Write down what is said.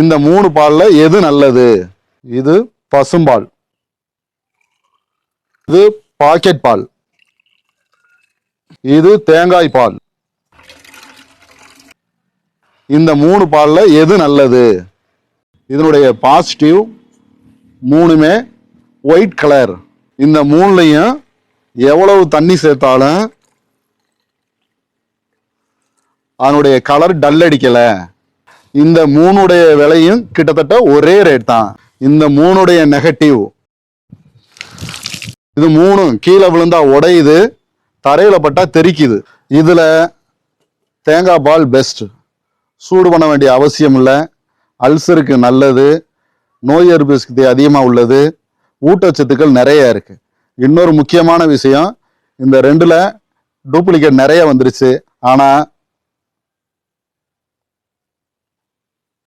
இந்த மூணு பாலில் எது நல்லது? இது பசும்பால். இது பாக்கெட் பால். இது தேங்காய் பால். இந்த மூணு பாலில் எது நல்லது? இதனுடைய பாசிட்டிவ் மூணுமே ஒயிட் கலர் இந்த மூணுலையும் எவ்வளவு தண்ணி சேர்த்தாலும் அதனுடைய கலர் டல் அடிக்கலை. இந்த மூணுடைய விலையும் கிட்டத்தட்ட ஒரே ரேட் தான். இந்த மூணுடைய நெகட்டிவ் இது மூணும் கீழே விழுந்தா உடையுது தரையில பட்டா தெரிக்குது. இதுல தேங்காய் பால் பெஸ்ட் சூடு பண்ண வேண்டிய அவசியம் இல்லை. அல்சருக்கு நல்லது. நோய் எதிர்ப்பு சக்தி அதிகமாக உள்ளது. ஊட்டச்சத்துக்கள் நிறைய இருக்கு. இன்னொரு முக்கியமான விஷயம் இந்த ரெண்டுல டூப்ளிகேட் நிறைய வந்துருச்சு. ஆனால்